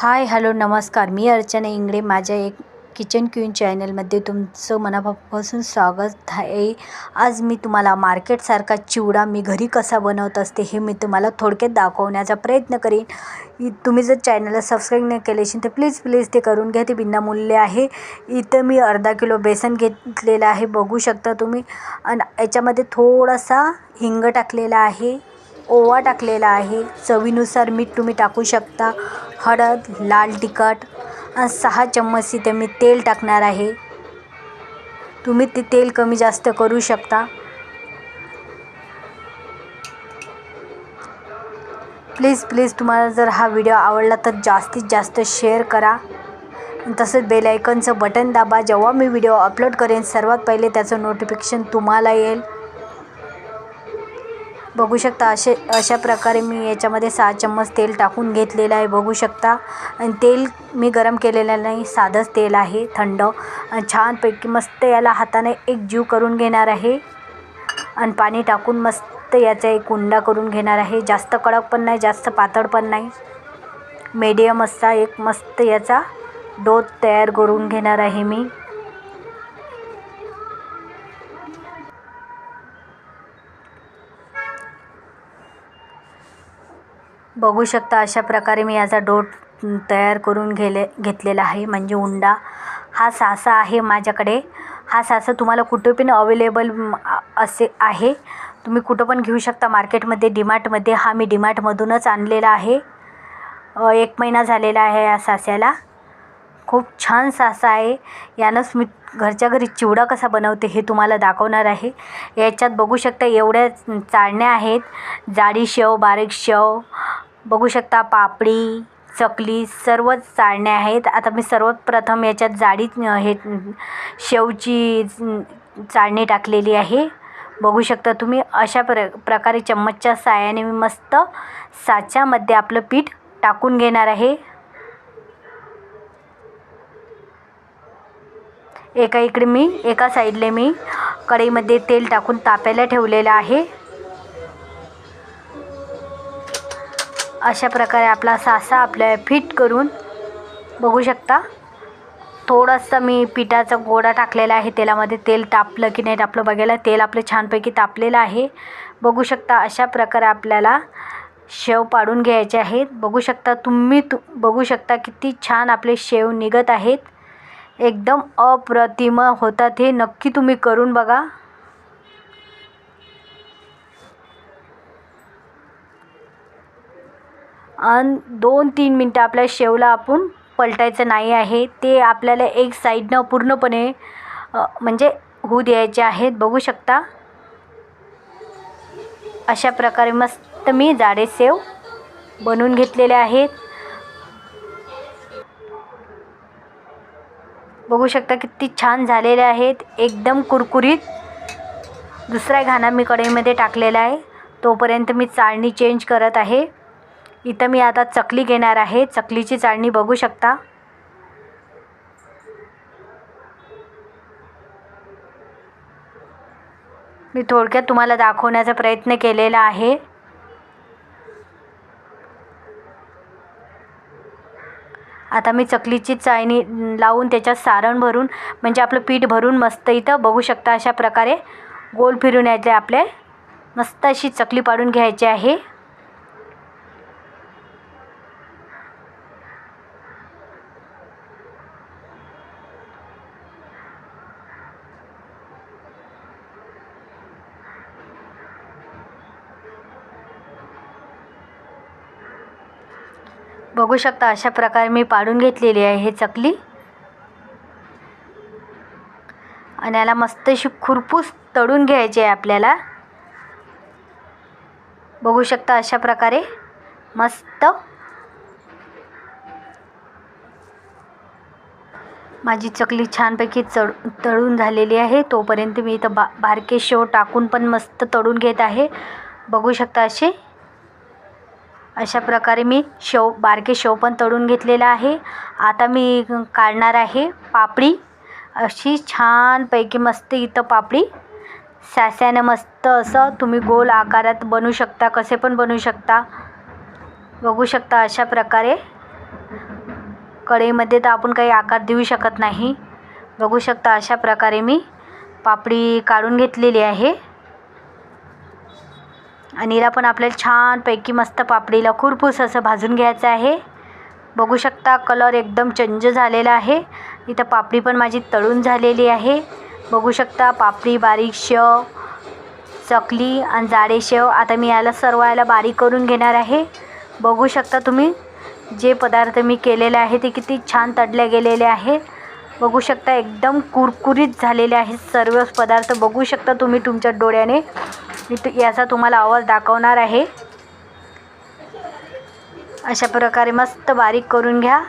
Hi hello नमस्कार. मी अर्चना इंगडे माझ्या एक किचन क्वीन चॅनलमध्ये तुमचं मनापासून स्वागत आहे. आज मी तुम्हाला मार्केटसारखा चिवडा मी घरी कसा बनवत असते हे मी तुम्हाला थोडक्यात दाखवण्याचा प्रयत्न करीन. इ- तुम्ही जर चॅनलला सबस्क्राईब नाही केले असेल तर प्लीज प्लीज ते करून घ्या. ते बिनामूल्य आहे. इथं मी अर्धा किलो बेसन घेतलेलं आहे. बघू शकता तुम्ही. आणि याच्यामध्ये थोडासा हिंग टाकलेला आहे. ओवा टाकलेला आहे. चवीनुसार मीठ तुम्ही टाकू शकता. हळद लाल तिखट आणि सहा चम्मच इथे मी तेल टाकणार आहे. तुम्ही ते तेल कमी जास्त करू शकता. प्लीज प्लीज तुम्हाला जर हा व्हिडिओ आवडला तर जास्तीत जास्त शेअर करा. तसंच बेलायकनचं बटन दाबा. जेव्हा मी व्हिडिओ अपलोड करेन सर्वात पहिले त्याचं नोटिफिकेशन तुम्हाला येईल. बघू शकता असे अशा प्रकारे मी याच्यामध्ये सहा चम्मच तेल टाकून घेतलेलं आहे बघू शकता. आणि तेल मी गरम केलेलं नाही साधंच तेल आहे थंड. आणि छानपैकी मस्त याला हाताने एक जीव करून घेणार आहे. आणि पाणी टाकून मस्त याचा एक उंडा करून घेणार आहे. जास्त कडक पण नाही जास्त पातळ पण नाही. मीडियम असा एक मस्त याचा डो तयार करून घेणार आहे मी. बघू शकता अशा प्रकारे मी याचा डोट तयार करून घेले घेतलेला आहे. म्हणजे उंडा हा सासा आहे माझ्याकडे. हा सासा तुम्हाला कुठे पण अवेलेबल असे आहे. तुम्ही कुठं पण घेऊ शकता मार्केटमध्ये डिमार्टमध्ये. हा मी डिमार्टमधूनच आणलेला आहे. एक महिना झालेला आहे या सास्याला. खूप छान सासा आहे. यानंच मी घरच्या घरी चिवडा कसा बनवते हे तुम्हाला दाखवणार आहे. याच्यात बघू शकता एवढ्या चाळण्या आहेत. जाडी शेव बारीक शेव बघू शकता पापडी चकली सर्वच चाळण्या आहेत. आता मी सर्वप्रथम याच्यात जाडी हे शेवची चाळणी टाकलेली आहे. बघू शकता तुम्ही अशा प्र प्रकारे चम्मचच्या साहाय्याने मी मस्त साच्यामध्ये आपलं पीठ टाकून घेणार आहे. एका इकडे मी एका साईडले मी कढईमध्ये तेल टाकून तापायला ठेवलेलं आहे. अशा प्रकारे आपला सासा आपल्या फिट करून बघू शकता. थोडंसं मी पिठाचा गोडा टाकलेला आहे. तेलामध्ये तेल तापलं की नाही तापलं बघायला. तेल आपलं छानपैकी तापलेलं आहे. बघू शकता अशा प्रकारे आपल्याला शेव पाडून घ्यायचे आहेत. बघू शकता तुम्ही तु बघू शकता किती छान आपले शेव निघत आहेत. एकदम अप्रतिम होतात हे नक्की तुम्ही करून बघा. आणि दोन तीन मिनटं आपल्या शेवला आपण पलटायचं नाही आहे. ते आपल्याला एक साईडनं पूर्णपणे म्हणजे होऊ द्यायचे आहेत. बघू शकता. अशा प्रकारे मस्त मी जाडे सेव बनवून घेतलेले आहेत. बघू शकता किती छान झालेले आहेत. एकदम कुरकुरीत. दुसरा घाणा मी कढईमध्ये टाकलेला आहे. तोपर्यंत मी चाळणी चेंज करत आहे. इथं मी आता चकली घेणार आहे. चकलीची चाळणी बघू शकता. मी थोडक्यात तुम्हाला दाखवण्याचा प्रयत्न केलेला आहे. आता मी चकलीची चाळणी लावून त्याच्यात सारण भरून म्हणजे आपलं पीठ भरून मस्त इथं बघू शकता अशा प्रकारे गोल फिरून यायचे आपले मस्त अशी चकली पाडून घ्यायची आहे. बघू शकता अशा प्रकारे मी पाडून घेतलेली आहे हे चकली. आणि याला मस्त अशी खुरपूस तळून घ्यायची आहे आपल्याला. बघू शकता अशा प्रकारे मस्त. माझी चकली छानपैकी चढ तळून झालेली आहे. तोपर्यंत मी इथं बा बारके शेव टाकून पण मस्त तळून घेत आहे. बघू शकता असे. अशा प्रकारे मी शेव बारके शेव पण तळून घेतलेला आहे. आता मी काढणार आहे पापडी. अशी छानपैकी मस्त इथं पापडी. सॅस्यानं मस्त असं तुम्ही गोल आकारात बनवू शकता कसे पण बनवू शकता. बघू शकता अशा प्रकारे. कढईमध्ये तर आपण काही आकार देऊ शकत नाही. बघू शकता अशा प्रकारे मी पापडी काढून घेतलेली आहे. आणि हिला पण आपल्याला छानपैकी मस्त पापडीला खुरपूस असं भाजून घ्यायचं आहे. बघू शकता कलर एकदम चेंज झालेला आहे. इथं पापडी पण माझी तळून झालेली आहे. बघू शकता पापडी बारीक शेव चकली आणि जाडे शेव आता मी याला सर्व याला बारीक करून घेणार आहे. बघू शकता तुम्ही जे पदार्थ मी केलेले आहे ते किती छान तडले गेलेले आहे. बघू शकता एकदम कुरकुरीत झालेले आहेत सर्व पदार्थ. बघू शकता तुम्ही तुमच्या डोळ्याने. मी याचा तुम्हाला आवाज दाखवणार आहे. अशा प्रकारे मस्त बारीक करून घ्या.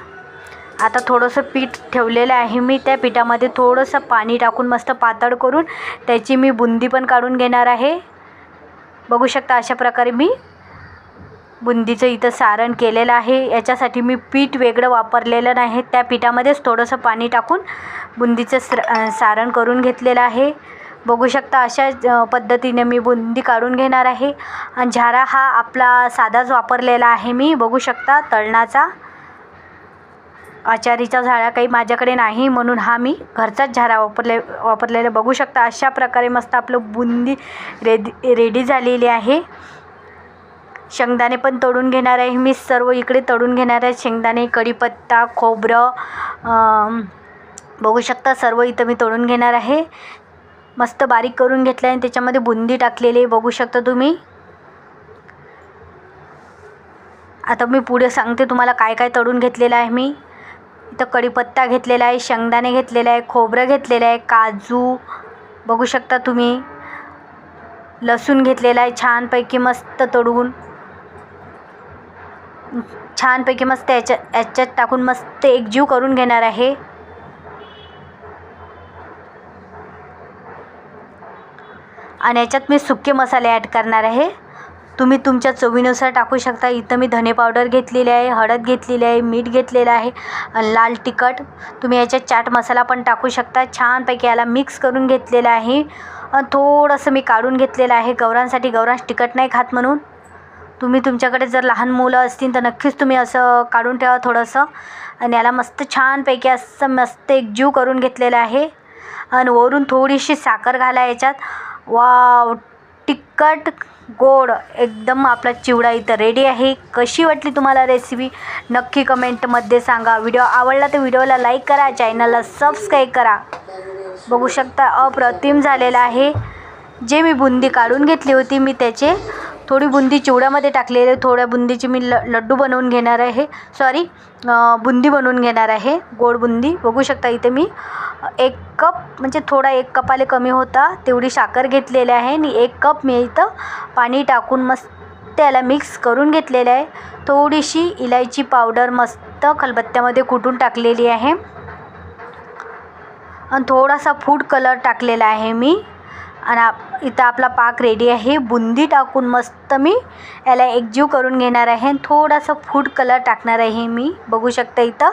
आता थोडंसं पीठ ठेवलेलं आहे मी. त्या पिठामध्ये थोडंसं पाणी टाकून मस्त पातळ करून त्याची मी बुंदी पण काढून घेणार आहे. बघू शकता अशा प्रकारे मी. बुंदीचं इथं सारण केलेलं आहे. याच्यासाठी मी पीठ वेगळं वापरलेलं नाही. त्या पिठामध्येच थोडंसं पाणी टाकून बुंदीचं स्र सारण करून घेतलेलं आहे. बघू शकता अशा पद्धतीने मी बुंदी काढून घेणार आहे. आणि झारा हा आपला साधाच वापरलेला आहे मी. बघू शकता तळणाचा आचारीचा झाडा काही माझ्याकडे नाही म्हणून हा मी घरचाच झारा वापरले वापरलेला. बघू शकता अशा प्रकारे मस्त आपलं बुंदी रेडी रेडी झालेली आहे. शेंगदाणे पण तळून घेणार आहे. मी सर्व इकडे तळून घेणार आहे. शेंगदाणे कढीपत्ता खोबरं बघू शकता सर्व इथं मी तळून घेणार आहे. मस्त बारीक करून घेतलं आहे आणि त्याच्यामध्ये बुंदी टाकलेली आहे. बघू शकता तुम्ही. आता मी पुढे सांगते तुम्हाला काय काय तळून घेतलेलं आहे मी. इथं कढीपत्ता घेतलेला आहे शेंगदाणे घेतलेलं आहे खोबरं घेतलेलं आहे काजू बघू शकता तुम्ही. लसूण घेतलेला आहे छानपैकी मस्त तळून. छानपैकी मस्त याच्या याच्यात टाकून मस्त एकजीव करून घेणार आहे. आणि याच्यात मी सुके मसाले ॲड करणार आहे. तुम्ही तुमच्या चवीनुसार टाकू शकता. इथं मी धने पावडर घेतलेली आहे हळद घेतलेली आहे मीठ घेतलेलं आहे आणि लाल तिखट. तुम्ही याच्यात चाट मसाला पण टाकू शकता. छानपैकी याला मिक्स करून घेतलेलं आहे. थोडंसं मी काढून घेतलेलं आहे. गौरांसाठी गौरांश तिखट नाही खात म्हणून. तुम्ही तुमच्याकडे जर लहान मुलं असतील तर नक्कीच तुम्ही असं काढून ठेवा थोडंसं. आणि याला मस्त छानपैकी असं मस्त एकजीव करून घेतलेलं आहे. आणि वरून थोडीशी साखर घाला याच्यात. वाव तिखट गोड एकदम आपला चिवडा इथं रेडी आहे. कशी वाटली तुम्हाला रेसिपी नक्की कमेंटमध्ये सांगा. व्हिडिओ आवडला तर व्हिडिओला लाईक करा चॅनलला सबस्क्राईब करा. बघू शकता अप्रतिम झालेला आहे. जे मी बुंदी काढून घेतली होती मी त्याचे थोडी बुंदी चिवड्यामध्ये टाकलेली थोड्या बुंदीची मी ल लड्डू बनवून घेणार आहे. सॉरी बुंदी बनवून घेणार आहे. गोड बुंदी. बघू शकता इथे मी एक कप म्हणजे थोडा एक कपाले कमी होता. तेवढी साखर घेतलेली आहे आणि एक कप मी इथं पाणी टाकून मस्त त्याला मिक्स करून घेतलेलं आहे. थोडीशी इलायची पावडर मस्त खलबत्त्यामध्ये कुटून टाकलेली आहे. आणि थोडासा फूड कलर टाकलेला आहे मी. आणि आप इथं आपला पाक रेडी आहे. बुंदी टाकून मस्त मी याला एकजीव करून घेणार आहे. आणि थोडासा फूड कलर टाकणार आहे मी. बघू शकता इथं.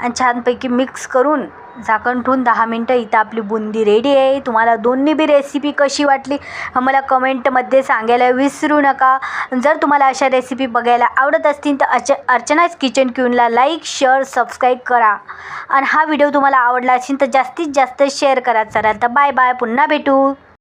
आणि छानपैकी मिक्स करून झाकण ठेवून दहा मिनटं इथं आपली बुंदी रेडी आहे. तुम्हाला दोन्ही बी रेसिपी कशी वाटली मला कमेंटमध्ये सांगायला विसरू नका. जर तुम्हाला अशा रेसिपी बघायला आवडत असतील तर अच अर्चनाच किचन क्यूनला लाईक शेअर सबस्क्राईब करा. आणि हा व्हिडिओ तुम्हाला आवडला असेल तर जास्तीत जास्त शेअर करा. चला तर बाय बाय पुन्हा भेटू.